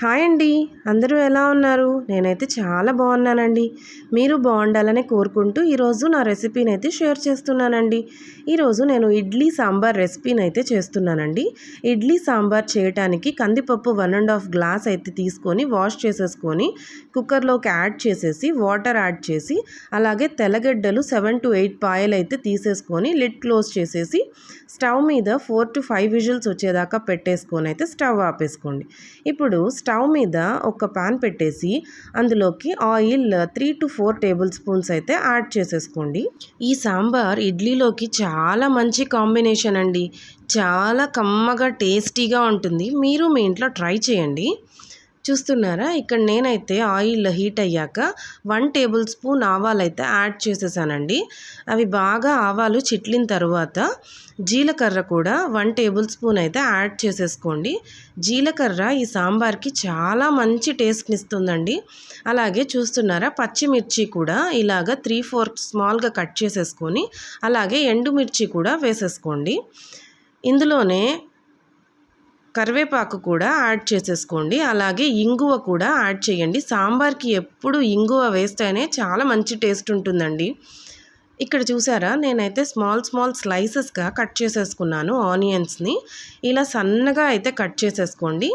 Hi అండి. అందరూ ఎలా ఉన్నారు? నేనైతే చాలా బాగున్నానండి. మీరు బాగుండాలని కోరుకుంటూ ఈరోజు నా రెసిపీని అయితే షేర్ చేస్తున్నానండి. ఈరోజు నేను ఇడ్లీ సాంబార్ రెసిపీని అయితే చేస్తున్నానండి. ఇడ్లీ సాంబార్ చేయటానికి కందిపప్పు వన్ అండ్ హాఫ్ గ్లాస్ అయితే తీసుకొని వాష్ చేసేసుకొని కుక్కర్లోకి యాడ్ చేసేసి వాటర్ యాడ్ చేసి అలాగే తెల్లగడ్డలు సెవెన్ టు ఎయిట్ పాయలు అయితే తీసేసుకొని లిడ్ క్లోజ్ చేసేసి స్టవ్ మీద ఫోర్ టు ఫైవ్ విజిల్స్ వచ్చేదాకా పెట్టేసుకొని అయితే స్టవ్ ఆపేసుకోండి. ఇప్పుడు స్టవ్ మీద ఒక పాన్ పెట్టేసి అందులోకి oil three to four tablespoons అయితే యాడ్ చేసేసుకోండి. ఈ సాంబార్ ఇడ్లీలోకి చాలా మంచి కాంబినేషన్ అండి. చాలా కమ్మగా టేస్టీగా ఉంటుంది. మీరు మీ ఇంట్లో ట్రై చేయండి. చూస్తున్నారా? ఇక్కడ నేనైతే ఆయిల్ హీట్ అయ్యాక వన్ టేబుల్ స్పూన్ ఆవాలు అయితే యాడ్ చేసేసానండి. అవి బాగా ఆవాలు చిట్లిన తర్వాత జీలకర్ర కూడా వన్ టేబుల్ స్పూన్ అయితే యాడ్ చేసేసుకోండి. జీలకర్ర ఈ సాంబార్కి చాలా మంచి టేస్ట్ని ఇస్తుందండి అలాగే చూస్తున్నారా? పచ్చిమిర్చి కూడా ఇలాగ త్రీ ఫోర్ స్మాల్గా కట్ చేసేసుకొని అలాగే ఎండుమిర్చి కూడా వేసేసుకోండి. ఇందులోనే కరివేపాకు కూడా యాడ్ చేసేసుకోండి. అలాగే ఇంగువ కూడా యాడ్ చేయండి. సాంబార్కి ఎప్పుడు ఇంగువ వేస్తేనే చాలా మంచి టేస్ట్ ఉంటుందండి. ఇక్కడ చూసారా? నేనైతే స్మాల్ స్మాల్ స్లైసెస్గా కట్ చేసేసుకున్నాను ఆనియన్స్ని. ఇలా సన్నగా అయితే కట్ చేసేసుకోండి.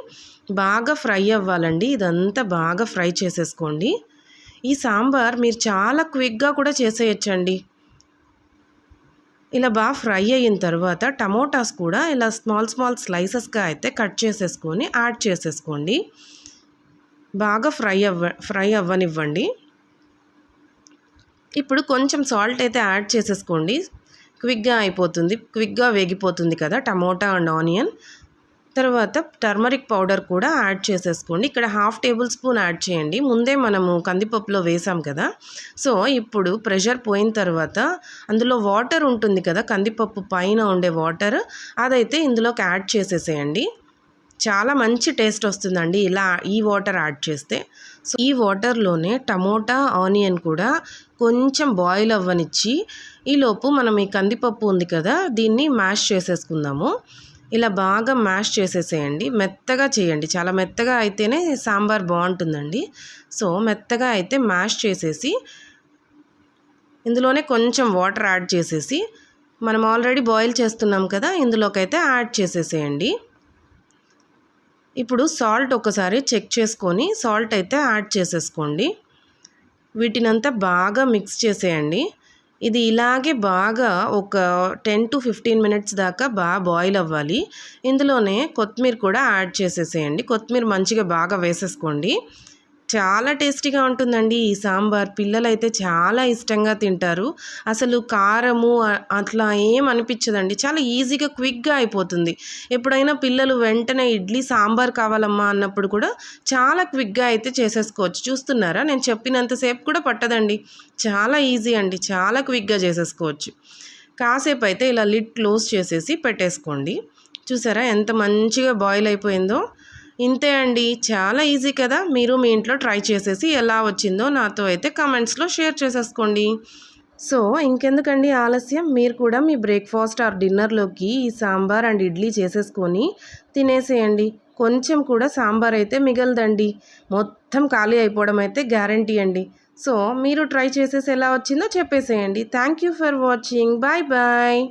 బాగా ఫ్రై అవ్వాలండి. ఇదంతా బాగా ఫ్రై చేసేసుకోండి. ఈ సాంబార్ మీరు చాలా క్విక్గా కూడా చేసేయచ్చండి. ఇలా బాగా ఫ్రై అయిన తర్వాత టమోటాస్ కూడా ఇలా స్మాల్ స్మాల్ స్లైసెస్గా అయితే కట్ చేసేసుకొని యాడ్ చేసేసుకోండి. బాగా ఫ్రై అవ్వ ఫ్రై అవ్వనివ్వండి. ఇప్పుడు కొంచెం సాల్ట్ అయితే యాడ్ చేసేసుకోండి. క్విక్గా అయిపోతుంది క్విక్గా వేగిపోతుంది కదా టమోటా అండ్ ఆనియన్. తర్వాత టర్మరిక్ పౌడర్ కూడా యాడ్ చేసేసుకోండి. ఇక్కడ హాఫ్ టేబుల్ స్పూన్ యాడ్ చేయండి. ముందే మనము కందిపప్పులో వేసాం కదా. సో ఇప్పుడు ప్రెషర్ పోయిన తర్వాత అందులో వాటర్ ఉంటుంది కదా కందిపప్పు పైన ఉండే వాటర్ అదైతే ఇందులోకి యాడ్ చేసేసేయండి. చాలా మంచి టేస్ట్ వస్తుందండి ఇలా ఈ వాటర్ యాడ్ చేస్తే. సో ఈ వాటర్లోనే టమోటా ఆనియన్ కూడా కొంచెం బాయిల్ అవ్వనిచ్చి ఈలోపు మనం ఈ కందిపప్పు ఉంది కదా దీన్ని మ్యాష్ చేసేసుకుందాము. ఇలా బాగా మ్యాష్ చేసేసేయండి. మెత్తగా చేయండి. చాలా మెత్తగా అయితేనే సాంబార్ బాగుంటుందండి. సో మెత్తగా అయితే మ్యాష్ చేసేసి ఇందులోనే కొంచెం వాటర్ యాడ్ చేసేసి మనం ఆల్రెడీ బాయిల్ చేస్తున్నాం కదా ఇందులోకైతే యాడ్ చేసేసేయండి. ఇప్పుడు సాల్ట్ ఒకసారి చెక్ చేసుకొని సాల్ట్ అయితే యాడ్ చేసేసుకోండి. వీటినంతా బాగా మిక్స్ చేసేయండి. ఇది ఇలాగే బాగా ఒక టెన్ టు ఫిఫ్టీన్ మినిట్స్ దాకా బాగా బాయిల్ అవ్వాలి. ఇందులోనే కొత్తిమీర కూడా యాడ్ చేసేసేయండి. కొత్తిమీర మంచిగా బాగా వేసేసుకోండి. చాలా టేస్టీగా ఉంటుందండి ఈ సాంబార్. పిల్లలు అయితే చాలా ఇష్టంగా తింటారు. అసలు కారము అట్లా ఏం అనిపించదండి. చాలా ఈజీగా క్విక్గా అయిపోతుంది. ఎప్పుడైనా పిల్లలు వెంటనే ఇడ్లీ సాంబార్ కావాలమ్మా అన్నప్పుడు కూడా చాలా క్విక్గా అయితే చేసేసుకోవచ్చు. చూస్తున్నారా? నేను చెప్పినంతసేపు కూడా పట్టదండి. చాలా ఈజీ అండి. చాలా క్విక్గా చేసేసుకోవచ్చు. కాసేపు అయితే ఇలా లిడ్ క్లోజ్ చేసేసి పెట్టేసుకోండి. చూసారా? ఎంత మంచిగా బాయిల్ అయిపోయిందో. ఇంతే అండి. చాలా ఈజీ కదా. మీరు మీ ఇంట్లో ట్రై చేసేసి ఎలా వచ్చిందో నాతో అయితే కమెంట్స్లో షేర్ చేసేసుకోండి. సో ఇంకెందుకండి ఆలస్యం? మీరు కూడా మీ బ్రేక్ఫాస్ట్ ఆర్ డిన్నర్లోకి ఈ సాంబార్ అండ్ ఇడ్లీ చేసేసుకొని తినేసేయండి. కొంచెం కూడా సాంబార్ అయితే మిగలదండి. మొత్తం ఖాళీ అయిపోవడం అయితే గ్యారంటీ అండి. సో మీరు ట్రై చేసేసి ఎలా వచ్చిందో చెప్పేసేయండి. Thank you for watching. Bye bye.